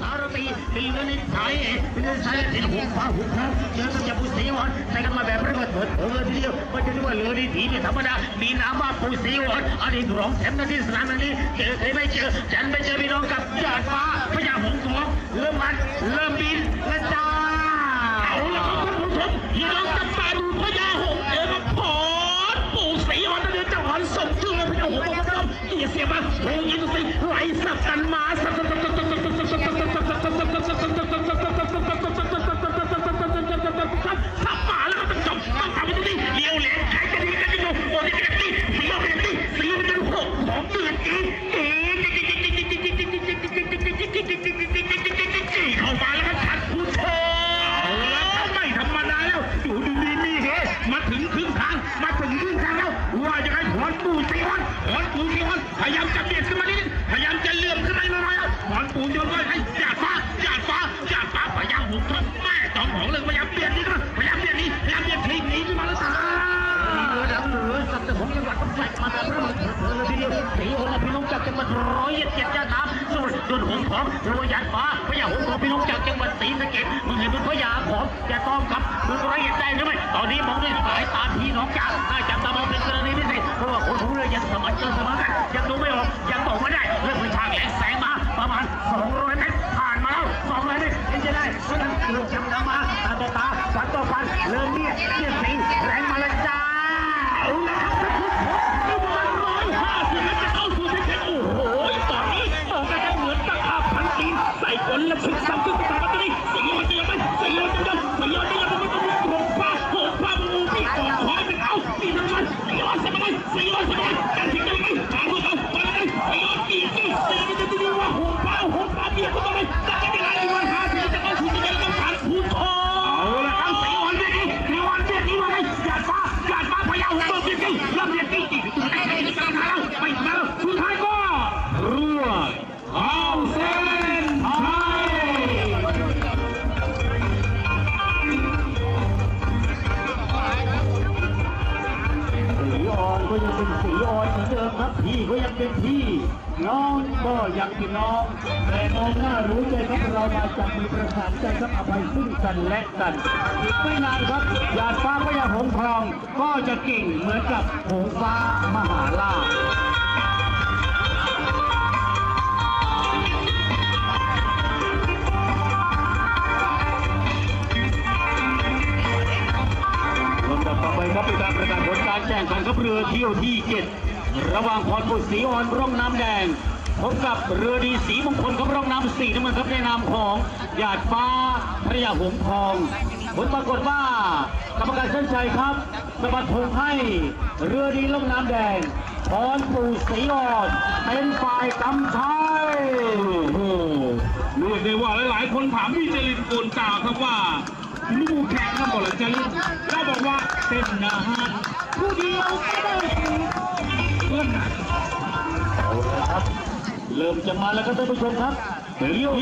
สารตีตีเงินในสายเงินสายติดหัวฟ้าหัวฟ้าเจอกับจับปูสีวันใส่กันมาแบบเรื่องเถิดเออทีเดียวมันจะเรียกว่าเรือดีถีไม่ธรรมดามีน้ำว่าปูสีวันอันนี้ร้องแชมป์ในที่สนามนี้เจอใครไม่เจอฉันไปเจอพี่น้องกับยอดฟ้าพญาหงส์ทองเริ่มมันเริ่มบินและจ้าเอาละครับท่านผู้ชมพี่น้องจับตาดูพญาหงเจอกับพอดปูสีวันนั่นเองเจ้าหันสมชื่อพญาหงส์บอกว่าต้องเอียเสียมาโหยินสิไหลสับกันมาสับสับ จะเบียดขึ้นมานิดพยายามจะเลื่อมขึ้นมาหน่อยแล้วหมอนปูนโยนก็ให้จาดฟ้าจาดฟ้าจาดฟ้าพยายามหุบทนแม่จอมของเลยพยายามเบียดนี่ก็พยายามเบียดนี่พยายามเบียดทีนี้ขึ้นมาแล้วตาเรือดำเรือสัตว์ของจังหวัดต้องใส่มาแบบเรื่องเรือทีเดียวสีโอและพี่น้องจากจังหวัดร้อยเอ็ดเจ็ดยาน้ำส่วนส่วนหงของรวยยันฟ้าพญาหงของพี่น้องจากจังหวัดศรีสะเกษมึงเห็นเป็นพญาของจะต้องกับมึงร้อยเอ็ดได้หรือไม่ตอนนี้มองด้วยสายตาพี่น้องจากจับตามองเป็นกรณีพิเศษเพราะว่าคนหูเรือยังสมัครเจอสมัคร เพราะนั้นเริ่มจำนำมาตาต่อตาฟันต่อฟันเริ่มเนี่ยเนี่ย สีอ่อนเหมือนเดิมครับพี่ก็ยังเป็นพี่ น้องก็ยังเป็นน้องแต่มองหน้ารู้ใจครับเรามาจับมือประสานใจครับอภัยซึ่งกันและกันอีกไม่นานครับหยาดฟ้าก็ยังหงทอง ก็จะเก่งเหมือนกับหงฟ้ามหาลาลำดับต่อไปครับเป็นการประกาศผลการ แข่งขันกับเรือเที่ยวที่เจ็ดระหว่างพรบุตรสีอ่อนร่องน้ำแดงพบกับเรือดีสีมงคลกับร่องน้ำสีน้ำมันครับในนามของหยาดฟ้าพระยาหงส์ทองผลปรากฏว่ากรรมการเส้นชัยครับสะบัดธงให้เรือดีล่องน้ำแดงพรปู่สีอ่อนเป็นฝ่ายกำชัยเรียกได้ว่าหลายๆ คนถามพี่เจริญโกนกล่าวครับว่าลูกแข่ง กันบอกเลยเจริญก็บอกว่าเป็นนะฮะผู้เดียวก็ได้เพื่อนเอาละเริ่มจะมาแล้วครับท่านผู้ชมครับเรียว